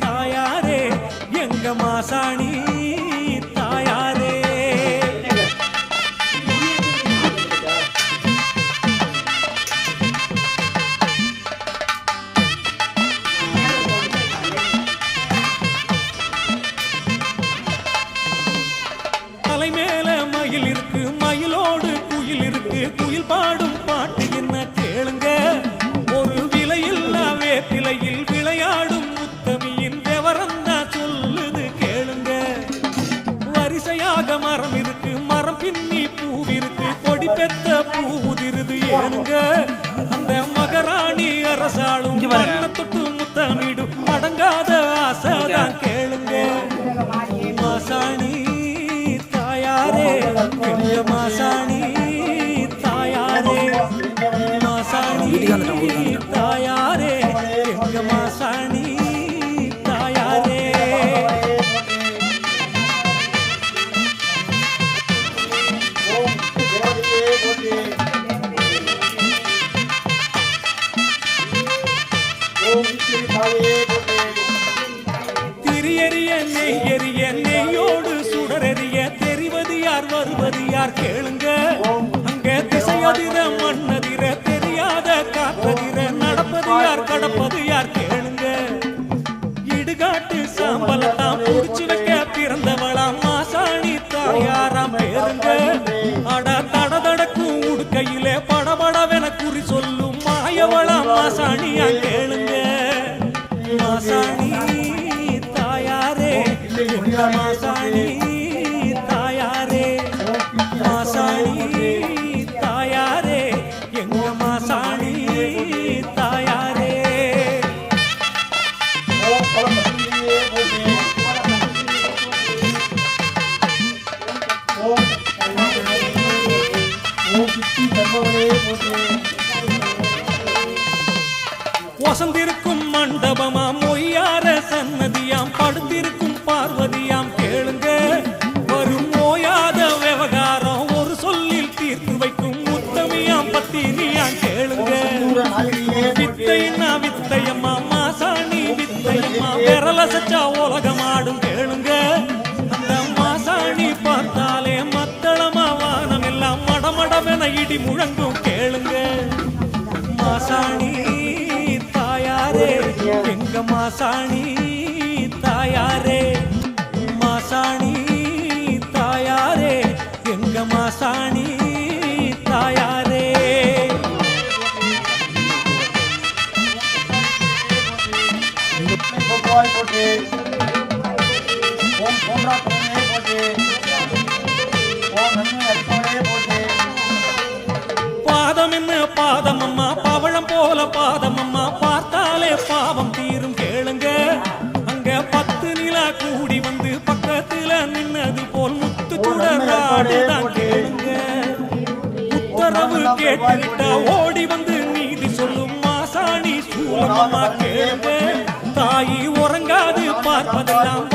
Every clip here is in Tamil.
தாயாரே எங்க மாசாணி இங்க பாருங்க. நம்மளெல்லாம் புடிச்சு வைக்க பிறந்தவளாம் மாசாணி தாயாராம் பேருங்க. அட தடதடக்கும் உடுக்கையிலே படபடவென குறி சொல்லும் மாயவளாம் மாசாணியா கேளுங்க மாசாணி தாயாரே மாசாணி வச்சா உலகமாடும் கேளுங்க. அந்த மாசாணி பார்த்தாலே மத்தளமா வானம் எல்லாம் மடமடமென இடி முழங்கும் கேளுங்க. மாசாணி தாயாரே எங்க மாசாணி? கண்ணு பாதமம்மா பவழம் போல பாதமம்மா பார்த்தாலே பாவம் தீரும் கேளுங்க. அங்க பத்து நிலா கூடி வந்து பக்கத்துல நின்னது போல் முத்து சுடராடுதான் கேளுங்க. உத்தரவு கேட்டுவிட்டா ஓடி வந்து நீதி சொல்லும் மாசாணி சூலமம்மா கேளுங்க. தாயி உறங்காது பார்ப்பதெல்லாம்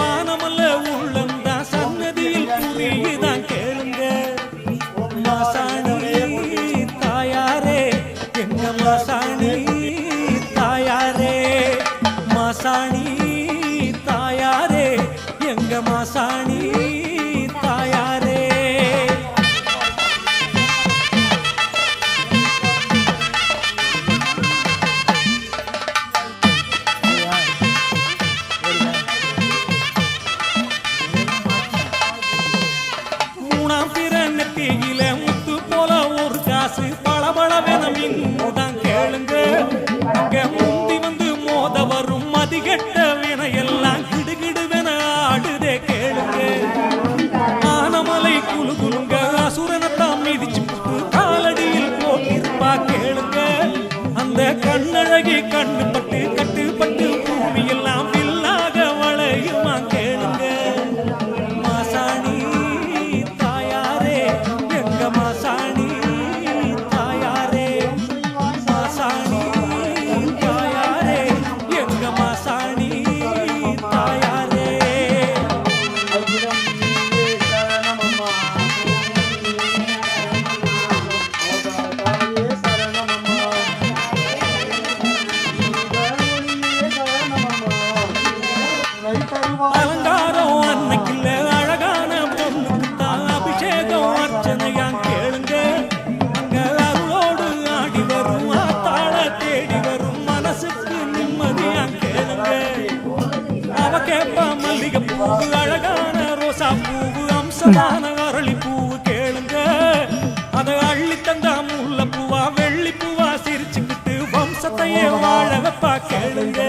தாயே வாழ பார்க்கணுங்க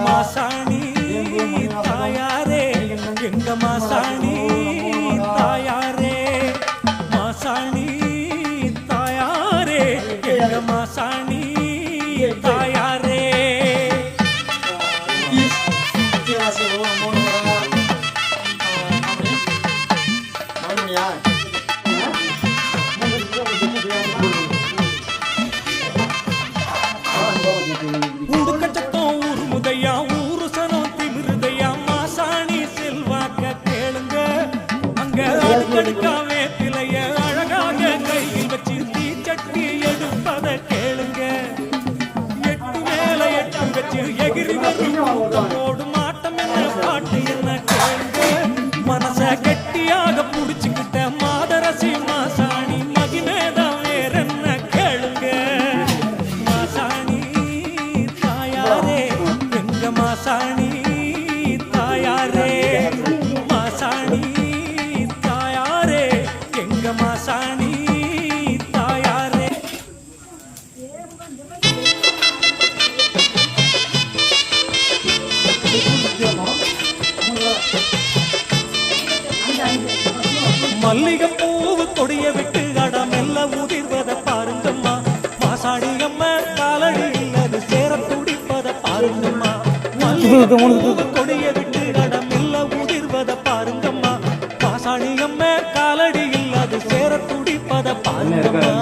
மாசா ஆசாடி அம்ம காலடி இல்லது சேர துடிப்பத பாருங்கம்மா. கொடிய விட்டு நடம் இல்ல உதிர்வத பாருங்கம்மா. பாசாடி அம்ம காலடி இல்லது சேர துடிப்பத பாருங்கம்மா.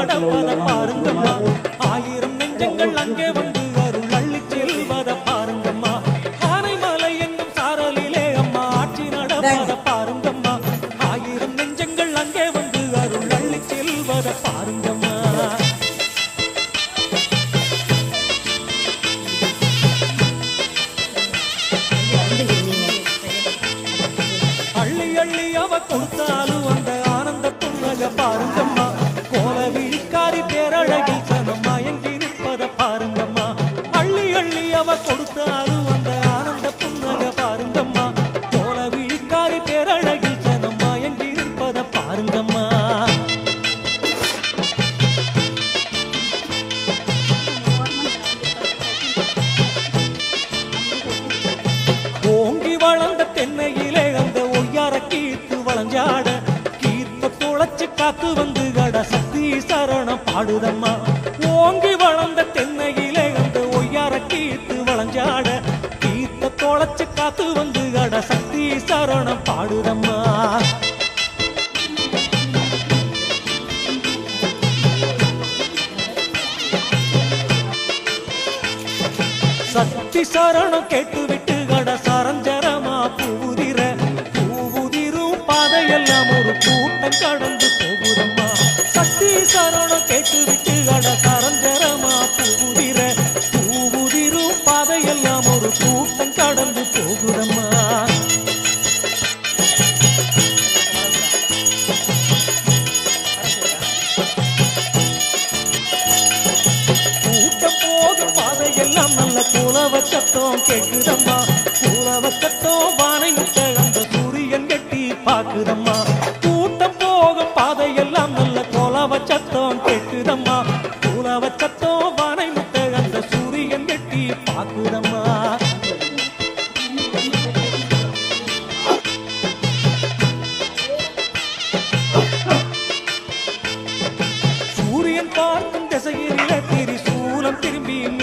நடப்பதை பாருங்கம்மா. ஆயிரம் நெஞ்சங்கள் அங்கே வந்து அழகு எல்லாம் ஒரு கூட்டம் கடந்து போகுதம்மா. சக்தி சரணம் கேட்டுவிட்டு அட கரஞ்சரமா பூதிர பூவுதிரும் பாதையெல்லாம் ஒரு கூட்டம் கடந்து போகுதம்மா. be.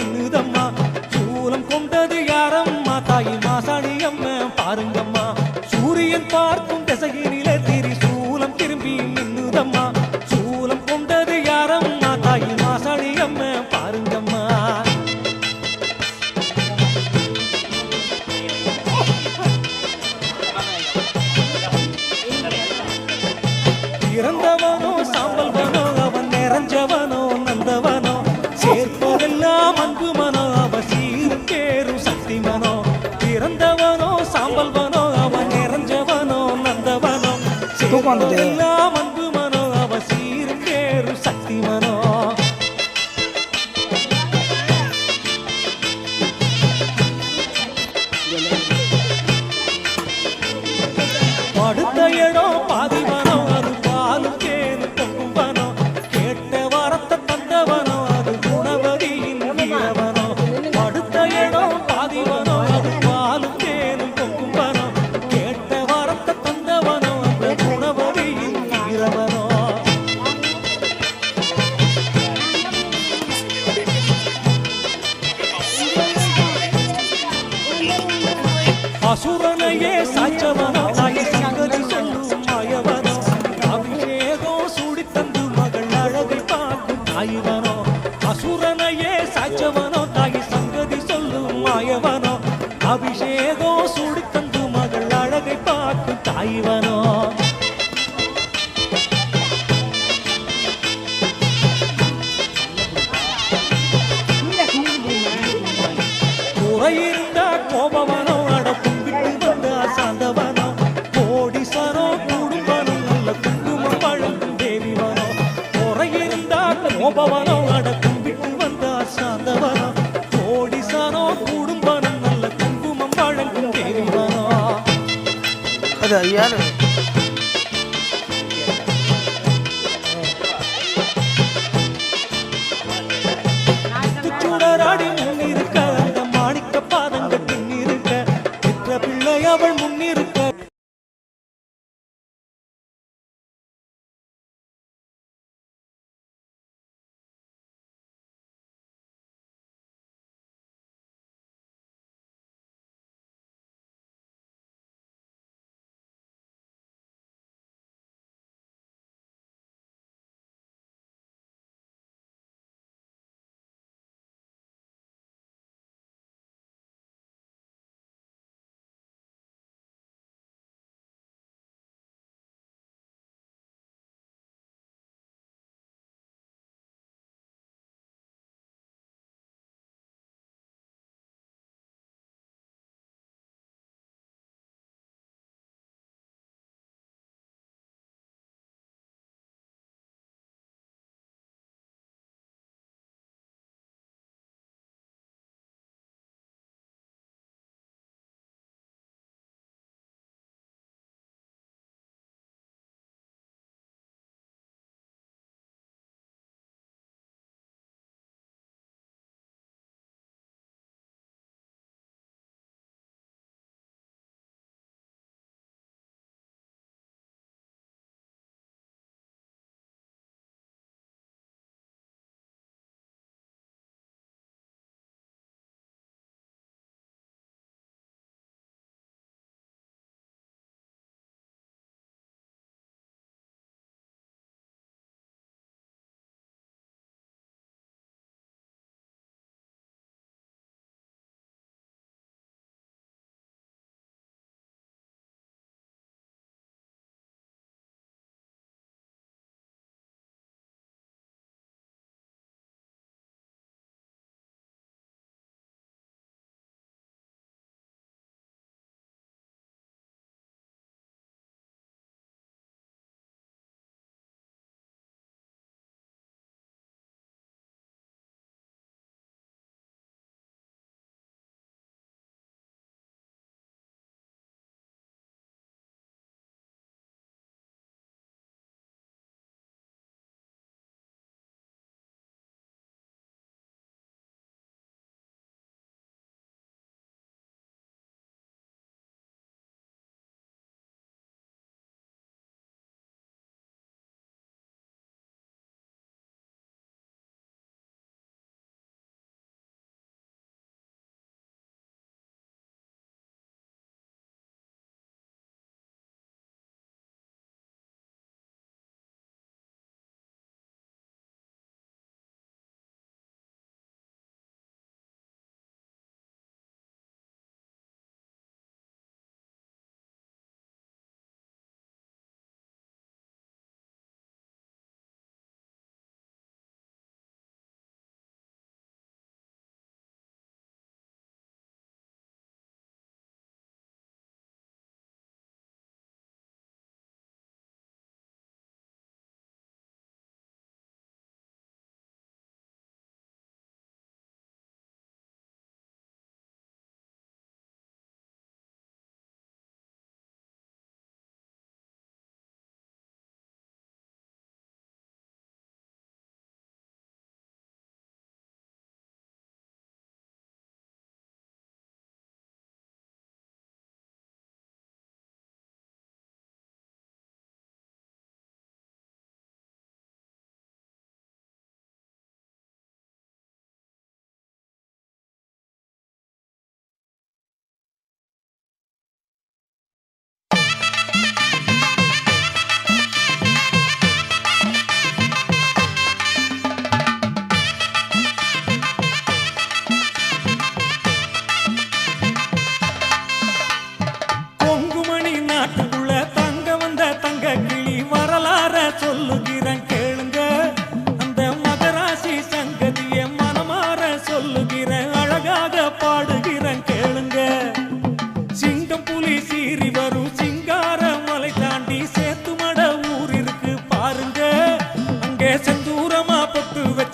ಬಂದಿದೆ சாய்வனோ அசுரனையே சாய்ச்சவனோ தாகி சங்கதி சொல்லும் மாயவனோ அபிஷேகோ சுடுக்கன் અરે યાર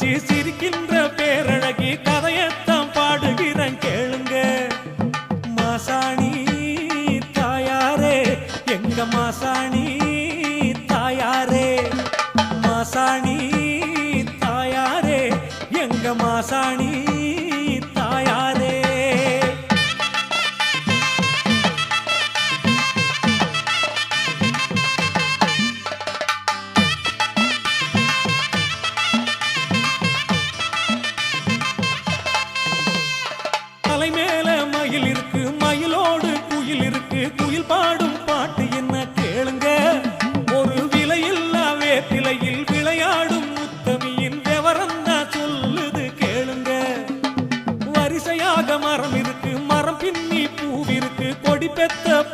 சிரிக்கின்ற பேரழ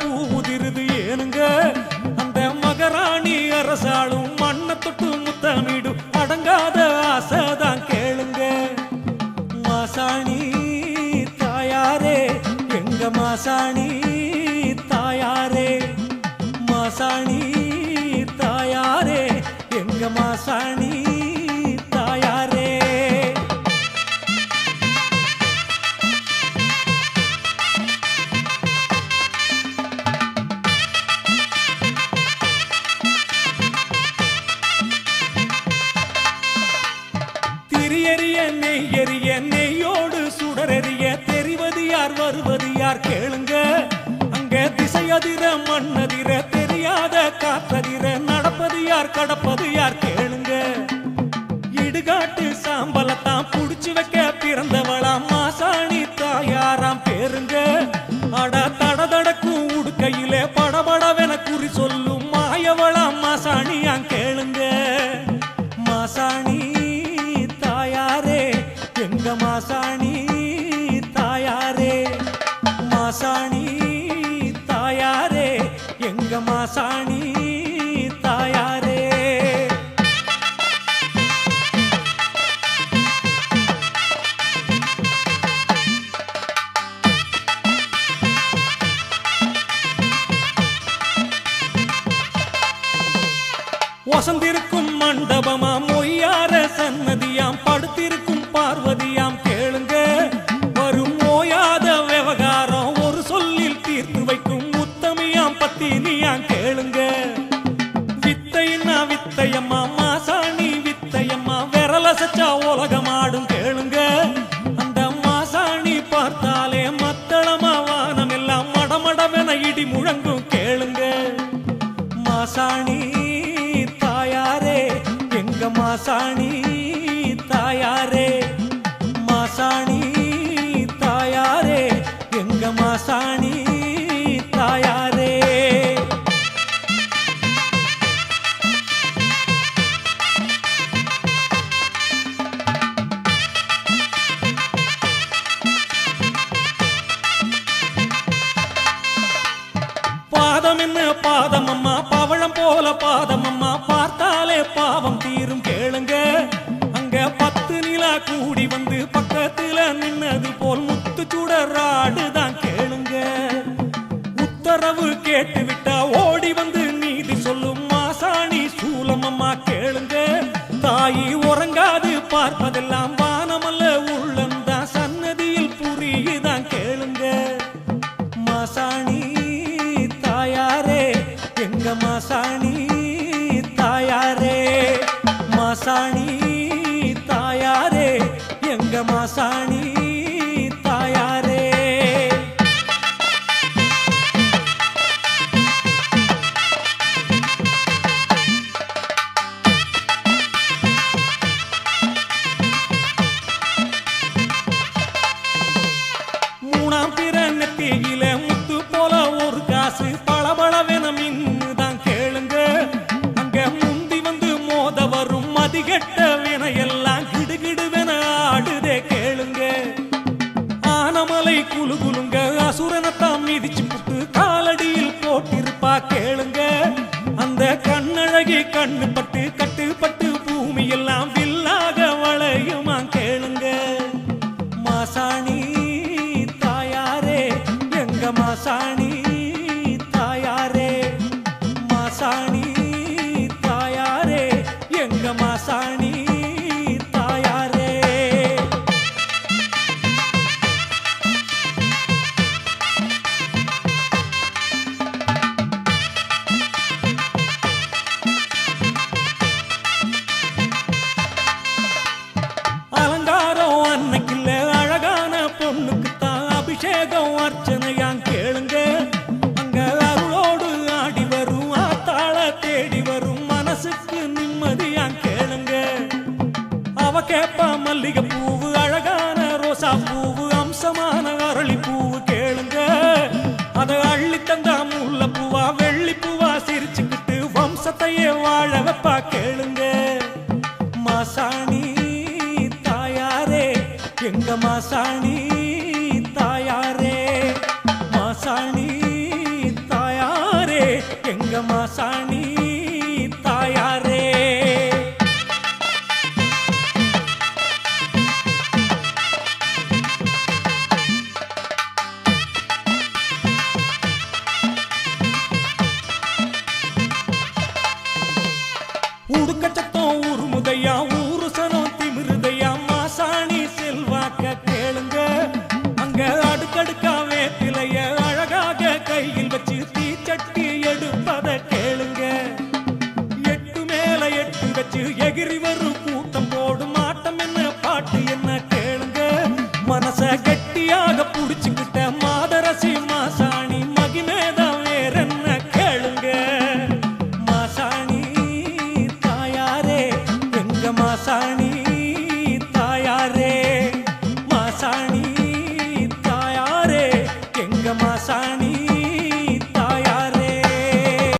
பூ உதிருது ஏனுங்க. அந்த மகராணி அரசாளும் மண்ணை தொட்டு முத்தமிடும். அடங்காத ஆசைதான் கேளுங்க. மாசாணி தாயாரே எங்க மாசாணி? எரியறிய நெய் எரிய நெய்யோடு சுடரெறிய தெரிவது யார் வருவது யார் கேளுங்க. அங்க திசையதிர மண்ணதிர தெரியாத காத்ததிர நடப்பது யார் கடப்பது யார் கேளுங்க. இடுகாட்டு சாம்பலத்தான் புடிச்சு வைக்க பிறந்தவளாம் மாசாணி தாயாராம் பேருங்க. அட தட தடக்கும் உடுக்கையிலே படபடவென குறி சொல்லு மண்டபமாம் மொய்யார சன்னதியாம் படுத்திருக்கும் பார்வதியாம் காணி மாசாணி தாயாரே மாசாணி தாயாரே எங்க மாசாணி கண்ணு பட்டு எங்க